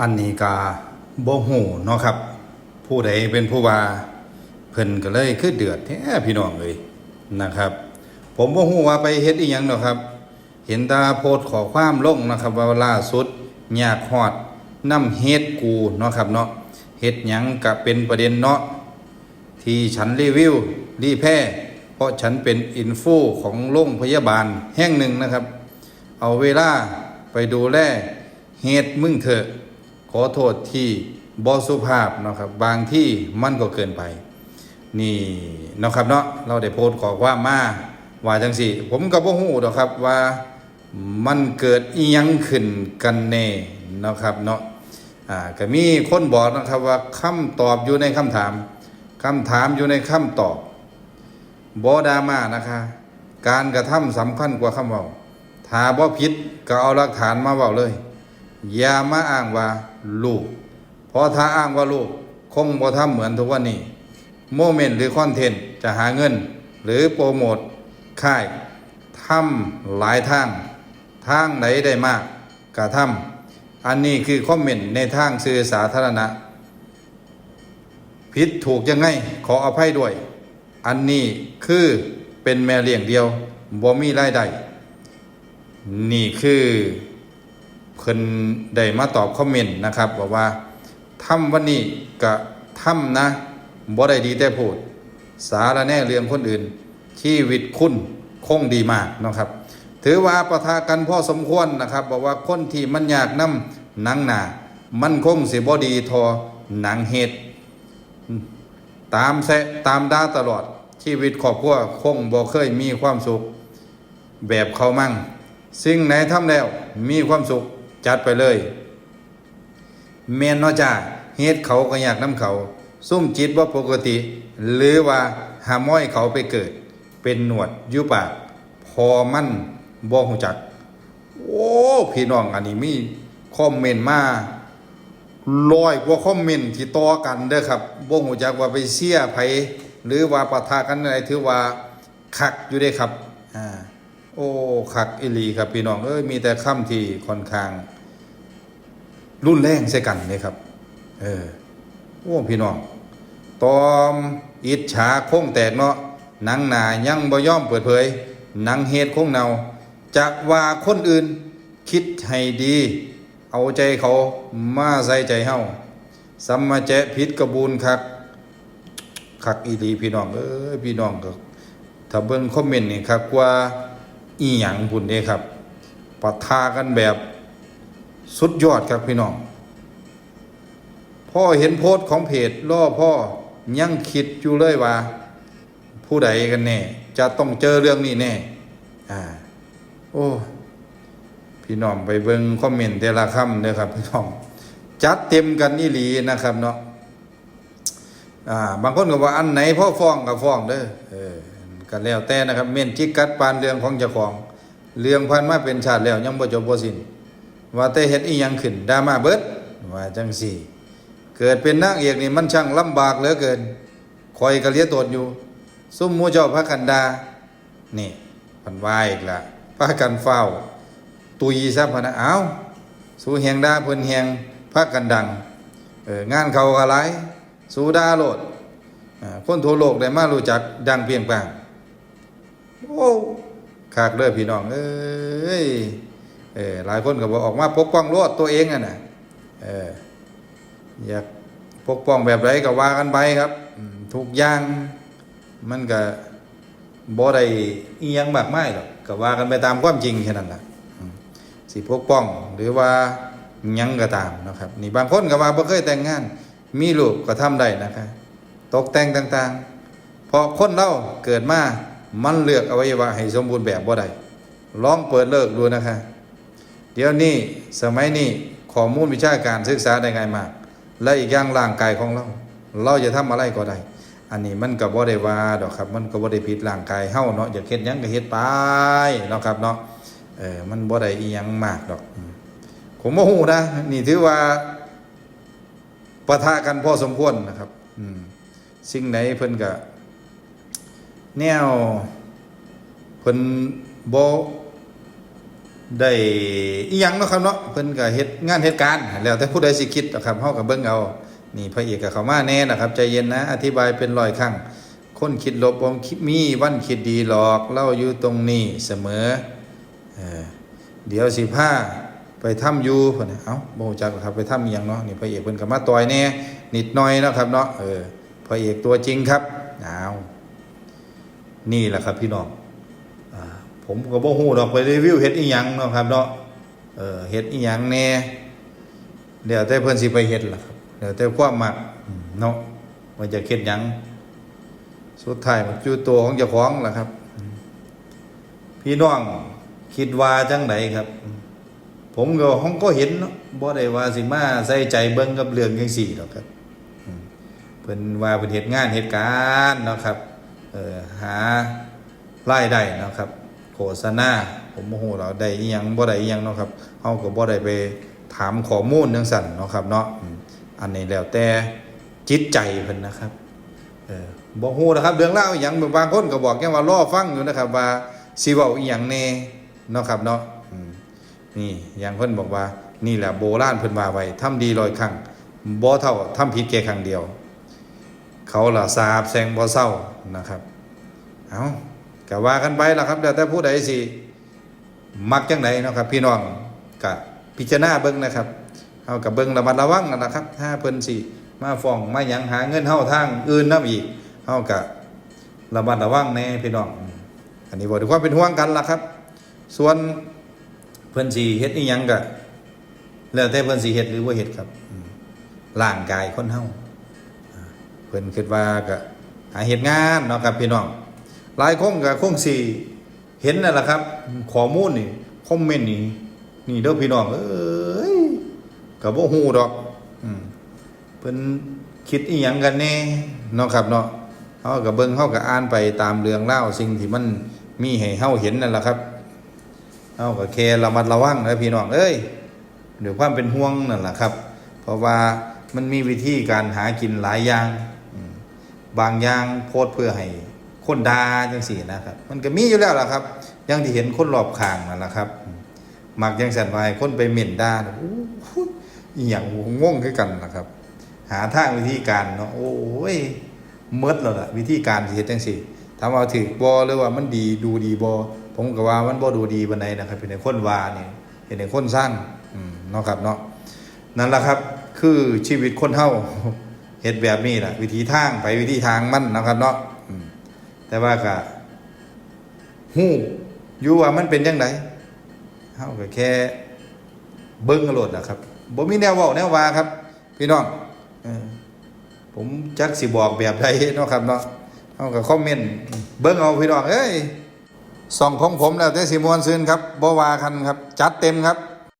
อันนี้กาบ่ฮู้เนาะครับ ผู้ใดเป็นผู้ว่าเพิ่นก็เลยคือเดือดแท้พี่น้องเลยนะครับ ผมบ่ฮู้ว่าไปเฮ็ดอีหยังเนาะครับ เห็นตาโพสต์ขอความลงนะครับ ว่าล่าสุดอยากฮอดน้ำเฮ็ดกูเนาะครับเนาะเฮ็ดหยังก็เป็นประเด็นเนาะที่ฉันรีวิวรีแพร่เพราะฉันเป็นอินฟูของโรงพยาบาลแห่งหนึ่งนะครับ เอาเวลาไปดูแลเหตุมึงเถอะ ขอโทษที่บอสุภาพเนาะครับบางที่มันก็เกินไป นี่เนาะครับเนาะเราได้โพสต์ขอความมาว่าจังสิผมก็บ่ฮู้ดอกครับว่ามันเกิดอียังขึ้นกันแน่เนาะครับเนาะอ่าก็มีคนบอกนะครับว่าคำตอบอยู่ในคำถามคำถามอยู่ในคำตอบบอดามานะคะ การกระทำสำคัญกว่าคำเว้าถ้าบ่ผิดก็เอาหลักฐานมาเว้าเลย อย่ามาอ้างว่าลูกเพราะถ้าอ้างว่าลูกคงบ่ทำเหมือนทุกวันนี้โมเมนต์หรือคอนเทนต์จะหาเงิน หรือโปรโมทค่ายทำหลายทางทางไหนได้มากก็ทำอันนี้คือคอมเมนต์ในทางสื่อสาธารณะ ผิดถูกยังไงขออภัยด้วย อันนี้คือเป็นแม่เลี้ยงเดียวบ่มีรายได้นี่คือ เพิ่นได้มาตอบคอมเมนต์นะครับบอกว่าทำวันนี้ก็ทำนะบ่ได้ดีแต่พูด สารแน่เรื่องคนอื่น ชีวิตคุณคงดีมากนะครับ ถือว่าประทากันพ่อสมควรนะครับบอกว่าคนที่มันอยากนำหนังหนามันคงสิบ่ดีทอหนังเฮ็ดตามแซะตามด่าตลอด ชีวิตครอบครัวคงบ่เคยมีความสุข แบบเขามั่ง สิ่งไหนทำแล้วมีความสุข จัดไปเลยเมนเนอจ้าเฮ็ดเขาก็อยากน้ำเขาซุ่มจิตว่าปกติ หรือว่าหาม้อยเขาไปเกิด เป็นหนวดยุปากพอมั่นบ่หูจัก โอ้พี่น้องอันนี้มีคอมเมนต์มาร้อยกว่าคอมเมนต์ที่ต่อกันเด้อครับบ่ฮู้จักว่าไปเสียไผหรือว่าปะทะกันอะไรถือว่าคักอยู่เด้ครับอ่าโอ้คักอีลีครับพี่น้องเอ้ยมีแต่คำที่ค่อนข้าง รุนแรงใส่กันเลยครับ เออโอ้พี่น้องตอมอิจฉาโค้งแตกเนาะหนังหนายังบ่ยอมเปิดเผยหนังเฮ็ดคงเนาจะว่าคนอื่น คิดให้ดี เอาใจเขามาใส่ใจเฮาสัมมาแจะผิดกระบูนคักคักอีหลีพี่น้องเอ้ยพี่น้องก็ถ้าเบิ่งคอมเมนต์นี่ครับว่าอีหยังพุ่นเด้ครับปะทากันแบบ สุดยอดครับพี่น้อง พ่อเห็นโพสต์ของเพจล่อพ่อยังคิดอยู่เลยว่า ผู้ใดกันแน่ จะต้องเจอเรื่องนี้แน่ อ่า โอ้ พี่น้องไปเบิ่งคอมเมนต์แต่ละคำเด้อครับพี่น้อง จัดเต็มกันนี่หลีนะครับเนาะอ่า บางคนก็ว่าอันไหนพ่อฟ้องก็ฟ้องเด้อเออก็แล้วแต่นะครับ เม่นจิกกัดปานเรื่องของเจ้าของ เรื่องพันมาเป็นชาติแล้วยังบ่จบบ่สิ้น ว่าแต่เฮ็ดอีหยังขึ้นดราม่าเบิดว่าจังสี่ เกิดเป็นนางเอกนี่มันช่างลำบากเหลือเกินคอยกะเลียตดอยู่ ซุ่มมูเจ้าพระกันดา นี่พันวายอีกละพระกันเฝ้า ตุยซะพนะอ้าวสู้แหงดาเพิ่นแหงพักกันดังเอองานเขาอะไรสู้ดาโลดคนทั่วโลกได้มารู้จักดังเพียงปางโอ้คักเด้อพี่น้องเอ้ย เออหลายคนก็บอกออกมาปกป้องโลดตัวเองอะนะเอออยากปกป้องแบบไรก็ว่ากันไปครับทุกอย่างมันก็บ่ได้อียงมากมายหรอกก็ว่ากันไปตามความจริงแค่นั้นล่ะสิปกป้องหรือว่ายังก็ตามนะครับนี่บางคนก็ว่าบ่เคยแต่งงาน มีลูกก็ทำได้นะคะตกแต่งต่างๆเพราะคนเราเกิดมามันเลือกอวัยวะให้สมบูรณ์แบบบ่ได้ลองเปิดเลิกดูนะคะ เดี๋ยวนี้สมัยนี้ข้อมูลวิชาการศึกษาได้ง่ายมาก และอีกอย่างร่างกายของเรา เราจะทำอะไรก็ได้ อันนี้มันก็บ่ได้ว่าดอกครับ มันก็บ่ได้ผิดร่างกายเฮาเนาะอยากเฮ็ดหยังก็เฮ็ดไปเนาะครับเนาะเออมันบ่ได้อีหยังมากดอกอืมผมบ่ฮู้นะนี่ถือว่าปะทะกันพอสมควรนะครับอืมสิ่งไหนเพิ่นก็แนวเพิ่นบ่ ได้อีหยังเนาะครับเนาะเพิ่นก็เฮ็ดงานเหตุการณ์แล้วแต่ผู้ใดสิคิดนะครับเฮาก็เบิ่งเอานี่พระเอกก็เข้ามาแน่นะครับใจเย็นนะอธิบายเป็นร้อยครั้งคนคิดลบบ่คิดมีวันคิดดีหรอกเล่าอยู่ตรงนี้เสมอเออเดี๋ยวสิพาไปถ้ำอยู่เพิ่นเอ้าบ่รู้จักครับไปถ้ำอีหยังเนาะนี่พระเอกเพิ่นก็มาต่อยแน่นิดหน่อยนะครับเนาะเออพระเอกตัวจริงครับอ้าวนี่แหละครับพี่น้อง ผมก็บ่ฮู้ดอกไปรีวิวเฮ็ดอีหยังเนาะครับเนาะเออเฮ็ดอีหยังแน่เดี๋ยวแต่เพิ่นสิไปเฮ็ดล่ะครับเดี๋ยวแต่ความมักเนาะว่าจะเฮ็ดหยังสุดท้ายมันอยู่ตัวของเจ้าของล่ะครับ พี่น้องคิดว่าจังไดครับอืมผมก็ห้องก็เห็นเนาะบ่ได้ว่าสิมาใส่ใจเบิ่งกับเรื่องจังซี่ดอกครับเพิ่นว่าเพิ่นเฮ็ดงานเฮ็ดการเนาะครับเออหารายได้เนาะครับ โฆษณาผมโมโหเราได้ยังบ่ได้ยังเนาะครับเฮาก็บ่ได้ไปถามข้อมูลจังซั่นเนาะครับเนาะอันนี้แล้วแต่จิตใจเพิ่นนะครับเออบ่ฮู้นะครับ เรื่องราอีหยังบางคนก็บอกแค่ว่ารอฟังอยู่นะครับว่าสิเว้าอีหยังแน่เนาะครับเนาะอืมนี่อย่างเพิ่นบอกว่านี่แหละโบราณเพิ่นว่าไว้ทำดีร้อยครั้งบ่เท่าทำผิดแค่ครั้งเดียว เขาล่ะสาบแซงบ่เศร้านะครับ เอา ก็ว่ากันไปล่ะครับแต่แต่ผู้ใดสิมักจังไดเนาะครับ พี่น้องก็พิจารณาเบิ่งนะครับเฮากับเบิ่งระมัดระวังนะครับ ถ้าเพิ่นสิมาฟ้องมาหยังหาเงินเฮาทางอื่นนํอีกเฮาก็ระมัดระวังแน่พี่น้อง อันนี้บ่ด้วยความเป็นห่วงกันล่ะครับ ส่วนเพิ่นสิเฮ็ดอีหยังก็แล้วแต่เพิ่นสิเฮ็ดหรือบ่เฮ็ดครับร่างกายคนเฮาอ่าเพิ่นคิดว่าก็หาเฮ็ดงานเนาะครับพี่น้อง หลายคงกับคงสี่เห็นนั่นแหละครับข้อมูลนี่คอมเมนต์นี่นี่เด้อพี่น้องเอ้ยกับว่าฮู้ดอกอเพิ่นคิดอีหยังกันแน่เนาะครับเนาะเฮาก็เบิ่งเฮาก็อ่านไปตามเรื่องเล่าสิ่งที่มันมีให้เฮาเห็นนั่นแหละครับเฮาก็แค่ระมัดระวังนะพี่น้องเอ้ยเดี๋ยวความเป็นห่วงนั่นแหละครับ เพราะว่ามันมีวิธีการหากินหลายอย่าง บางอย่างโพสเพื่อให้ คนดาจังสี่นะครับ มันก็มีอยู่แล้วล่ะครับยังที่เห็นคนรอบข้างนั่นแหละครับมักยังสันวายคนไปเหม็นด่าโอ้โหอย่างงงคือกันนะครับ หาทางวิธีการเนาะโอ้ยเมดแล้วล่ะวิธีการเฮ็ดจังสี่ถามว่าถือบอหรือว่ามันดีดูดีบอผมก็ว่ามันบ่ดูดีปานใดนะครับเป็นในคนวานี่เห็นในคนสร้างเนาะครับเนาะนั่นแหละครับคือชีวิตคนเฮาเฮ็ดแบบนี้ล่ะวิธีทางไปวิธีทางมันนะครับเนาะ แต่ว่าก็ฮู้อยู่ว่ามันเป็นจังไดเฮาก็แค่เบิ่งเอาโลดนะครับบ่มีแนวเว้าแนวว่าครับ พี่น้องอผมจักสิบอกแบบใดเนาะครับเนาะเฮาก็คอมเมนต์เบิ่งเอาพี่น้องเอ้ยส่องของผมแล้วแต่สิม่วนซื่นครับบ่ว่ากันครับ จัดเต็มครับ